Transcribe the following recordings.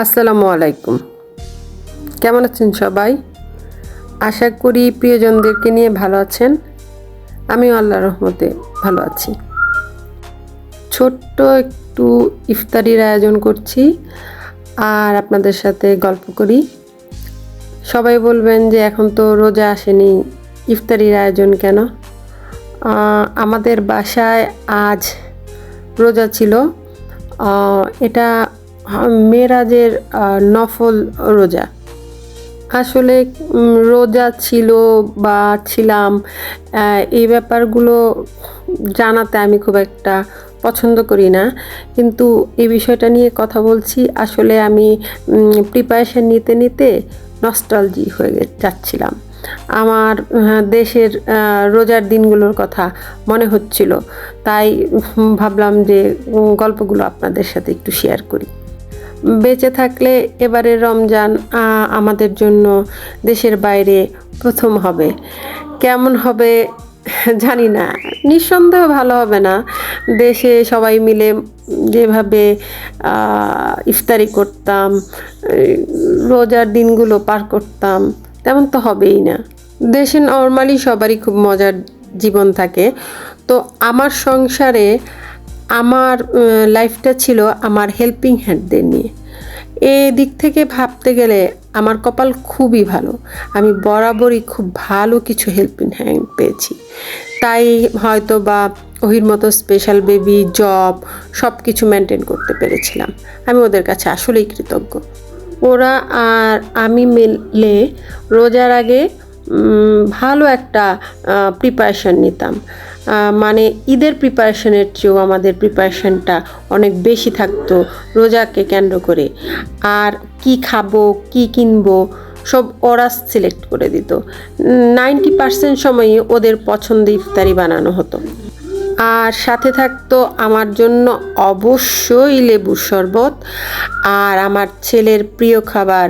আসসালামু আলাইকুম। কেমন আছেন সবাই? আশা করি প্রিয়জনদেরকে নিয়ে ভালো আছেন। আমিও আল্লাহ রহমতে ভালো আছি। ছোট্ট একটু ইফতারির আয়োজন করছি আর আপনাদের সাথে গল্প করি। সবাই বলবেন যে এখন তো রোজা আসেনি, ইফতারির আয়োজন কেন? আমাদের বাসায় আজ রোজা ছিল। এটা মেরাজের নফল রোজা। আসলে রোজা ছিল বা ছিলাম এই ব্যাপারগুলো জানাতে আমি খুব একটা পছন্দ করি না। কিন্তু এই বিষয়টা নিয়ে কথা বলছি, আসলে আমি প্রিপারেশান নিতে নিতে নস্টালজি হয়ে যাচ্ছিলাম। আমার দেশের রোজার দিনগুলোর কথা মনে হচ্ছিল। তাই ভাবলাম যে গল্পগুলো আপনাদের সাথে একটু শেয়ার করি। বেঁচে থাকলে এবারে রমজান আমাদের জন্য দেশের বাইরে প্রথম হবে। কেমন হবে জানি না। নিঃসন্দেহ ভালো হবে না। দেশে সবাই মিলে যেভাবে ইফতারি করতাম, রোজার দিনগুলো পার করতাম, তেমন তো হবেই না। দেশে নর্মালি সবারই খুব মজার জীবন থাকে। তো আমার সংসারে আমার লাইফটা ছিল আমার হেল্পিং হ্যান্ডদের নিয়ে। এ দিক থেকে ভাবতে গেলে আমার কপাল খুবই ভালো। আমি বরাবরই খুব ভালো কিছু হেল্পিং হ্যান্ড পেয়েছি। তাই হয়তো বা ওহির মতো স্পেশাল বেবি জব সব কিছু মেনটেন করতে পেরেছিলাম। আমি ওদের কাছে আসলেই কৃতজ্ঞ। ওরা আর আমি মিলে রোজার আগে ভালো একটা প্রিপারেশন নিতাম। মানে ঈদের প্রিপারেশনের চেয়েও আমাদের প্রিপারেশনটা অনেক বেশি থাকতো রোজাকে কেন্দ্র করে। আর কি খাব, কি কিনবো, সব ওরা সিলেক্ট করে দিত। নাইনটি পার্সেন্ট সময়ই ওদের পছন্দ ইফতারি বানানো হতো। আর সাথে থাকতো আমার জন্য অবশ্যই লেবুর শরবত। আর আমার ছেলের প্রিয় খাবার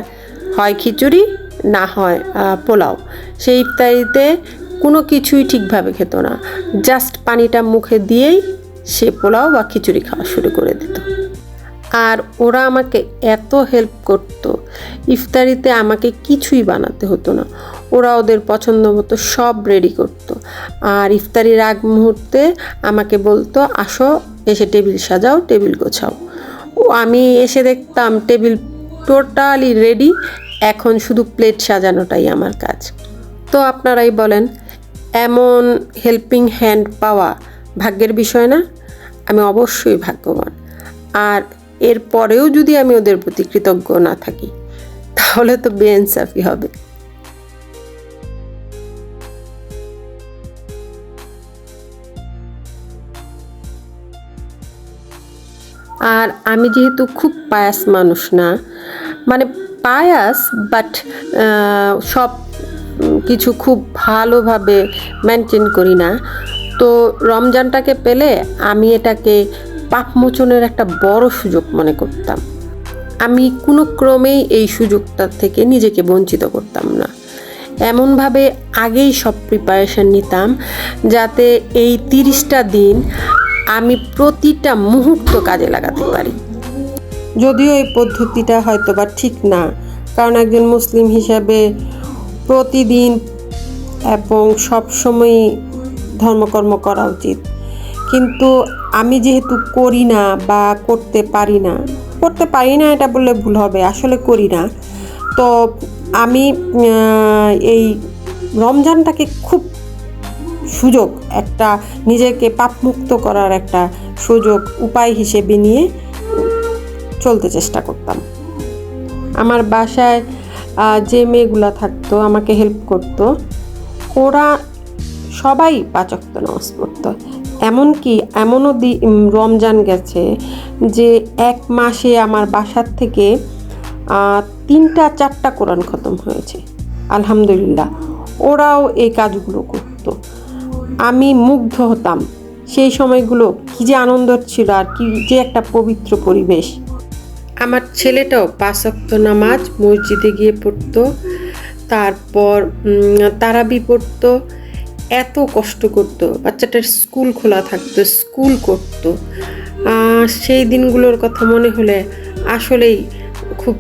হয় খিচুড়ি, না হয় পোলাও। সেই ইফতারিতে কোনো কিছুই ঠিকভাবে খেত না। জাস্ট পানিটা মুখে দিয়েই সে পোলাও বা খিচুড়ি খাওয়া শুরু করে দিত। আর ওরা আমাকে এত হেল্প করতো। ইফতারিতে আমাকে কিছুই বানাতে হতো না। ওরা ওদের পছন্দ মতো সব রেডি করতো। আর ইফতারির আগ মুহূর্তে আমাকে বলতো, আসো, এসে টেবিল সাজাও, টেবিল গোছাও। ও আমি এসে দেখতাম টেবিল টোটালি রেডি এখন শুধু প্লেট সাজানোটাই আমার কাজ। তো আপনারাই বলেন এমন হেল্পিং হ্যান্ড পাওয়া ভাগ্যের বিষয় না। আমি অবশ্যই ভাগ্যবান। আর এর পরেও যদি আমি ওদের প্রতি কৃতজ্ঞ না থাকি, তাহলে তো বেইনসাফি হবে। আর আমি যেহেতু খুব পায়াস মানুষ না মানে পায়াস বাট সব কিছু খুব ভালোভাবে মেনটেন করি না। তো রমজানটাকে পেলে আমি এটাকে পাপমোচনের একটা বড় সুযোগ মনে করতাম। আমি কোনো ক্রমেই এই সুযোগটা থেকে নিজেকে বঞ্চিত করতাম না। এমনভাবে আগেই সব প্রিপারেশান নিতাম যাতে এই তিরিশটা দিন আমি প্রতিটা মুহূর্ত কাজে লাগাতে পারি। যদিও এই পদ্ধতিটা হয়তো বা ঠিক না, কারণ একজন মুসলিম হিসাবে প্রতিদিন এবং সবসময়ই ধর্মকর্ম করা উচিত। কিন্তু আমি যেহেতু করি না বা করতে পারি না, করতে পারি না এটা বললে ভুল হবে, আসলে করি না। তো আমি এই রমজানটাকে খুব সুযোগ, একটা নিজেকে পাপমুক্ত করার একটা সুযোগ, উপায় হিসেবে নিয়ে চলতে চেষ্টা করতাম। আমার বাসায় যে মেয়েগুলা থাকতো, আমাকে হেল্প করতো, ওরা সবাই পাচক্ত নামাজ পড়তো। এমনকি এমনও দি রমজান গেছে যে এক মাসে আমার বাসার থেকে তিনটা, চারটা কোরআন খতম হয়েছে। আলহামদুলিল্লাহ, ওরাও এই কাজগুলো করতো। আমি মুগ্ধ হতাম। সেই সময়গুলো কী যে আনন্দর ছিল আর কি যে একটা পবিত্র পরিবেশ। আমার ছেলেটাও পাঁচক্ত নামাজ মসজিদে গিয়ে পড়তো। তারপর তারাবি পড়তো। এত কষ্ট করতো। বাচ্চাটার স্কুল খোলা থাকতো, স্কুল করতো। সেই দিনগুলোর কথা মনে হলে আসলেই খুব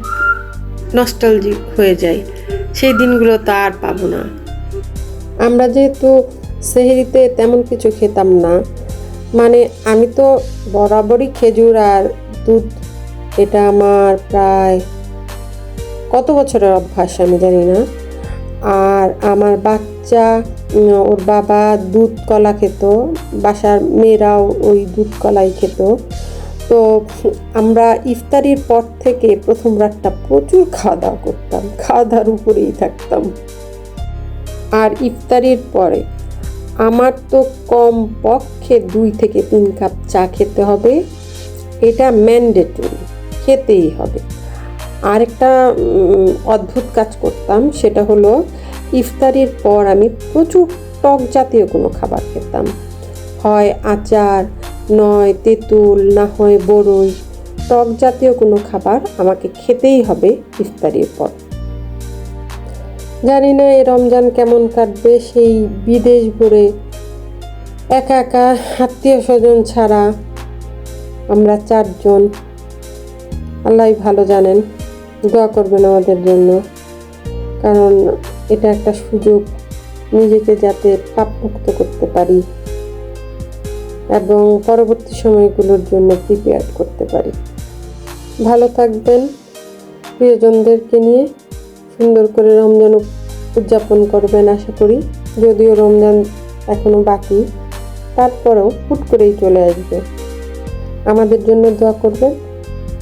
নস্টালজিক হয়ে যায়। সেই দিনগুলো তো আর পাবো না। আমরা যেহেতু সেহেরিতে তেমন কিছু খেতাম না মানে আমি তো বরাবরই খেজুর আর দুধ এটা আমার প্রায় কত বছরের অভ্যাস আমি জানি না। আর আমার বাচ্চা ওর বাবা দুধ কলা খেত, বাসার মেয়েরাও ওই দুধ কলাই খেত। তো আমরা ইফতারির পর থেকে প্রথম রাতটা প্রচুর খাওয়া দাওয়া করতাম খাওয়া দাওয়ার উপরেই থাকতাম। আর ইফতারির পরে আমার তো কম পক্ষে দুই থেকে তিন কাপ চা খেতে হবে। এটা ম্যান্ডেটরি। খেতেই হবে। আরেকটা অদ্ভুত কাজ করতাম, সেটা হলো ইফতারির পর আমি প্রচুর টক জাতীয় কোনো খাবার খেতাম। হয় আচার, নয় তেঁতুল, না হয় বড়ই টক জাতীয় কোনো খাবার আমাকে খেতেই হবে ইফতারির পর। জানি না এই রমজান কেমন কাটবে, সেই বিদেশ ভরে একা একা আত্মীয় স্বজন ছাড়া আমরা চারজন আল্লাহ ভালো জানেন, দোয়া করবেন আমাদের জন্য। কারণ এটা একটা সুযোগ, নিজেকে যাতে পাপমুক্ত করতে পারি এবং পরবর্তী সময়গুলোর জন্য প্রিপেয়ার করতে পারি। ভালো থাকবেন প্রিয়জনদেরকে নিয়ে, সুন্দর করে রমজান উদযাপন করবেন আশা করি। যদিও রমজান এখনও বাকি, তারপরেও হুট করেই চলে আসবে। আমাদের জন্য দোয়া করবেন।